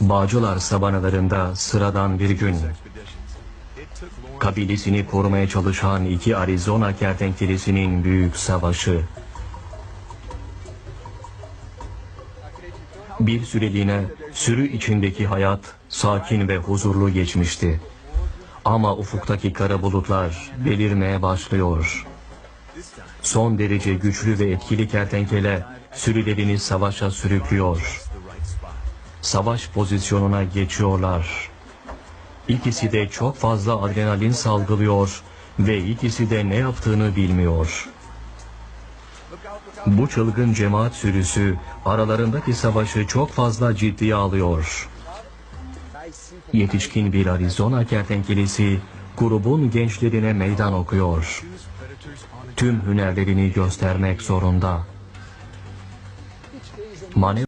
Bağcılar sabanalarında sıradan bir gün kabilesini korumaya çalışan iki Arizona kertenkelesinin büyük savaşı. Bir süreliğine sürü içindeki hayat sakin ve huzurlu geçmişti. Ama ufuktaki kara bulutlar belirmeye başlıyor. Son derece güçlü ve etkili kertenkele sürülerini savaşa sürüklüyor. Savaş pozisyonuna geçiyorlar. İkisi de çok fazla adrenalin salgılıyor ve ikisi de ne yaptığını bilmiyor. Bu çılgın cemaat sürüsü aralarındaki savaşı çok fazla ciddiye alıyor. Yetişkin bir Arizona kertenkelesi grubun gençlerine meydan okuyor. Tüm hünerlerini göstermek zorunda. Manev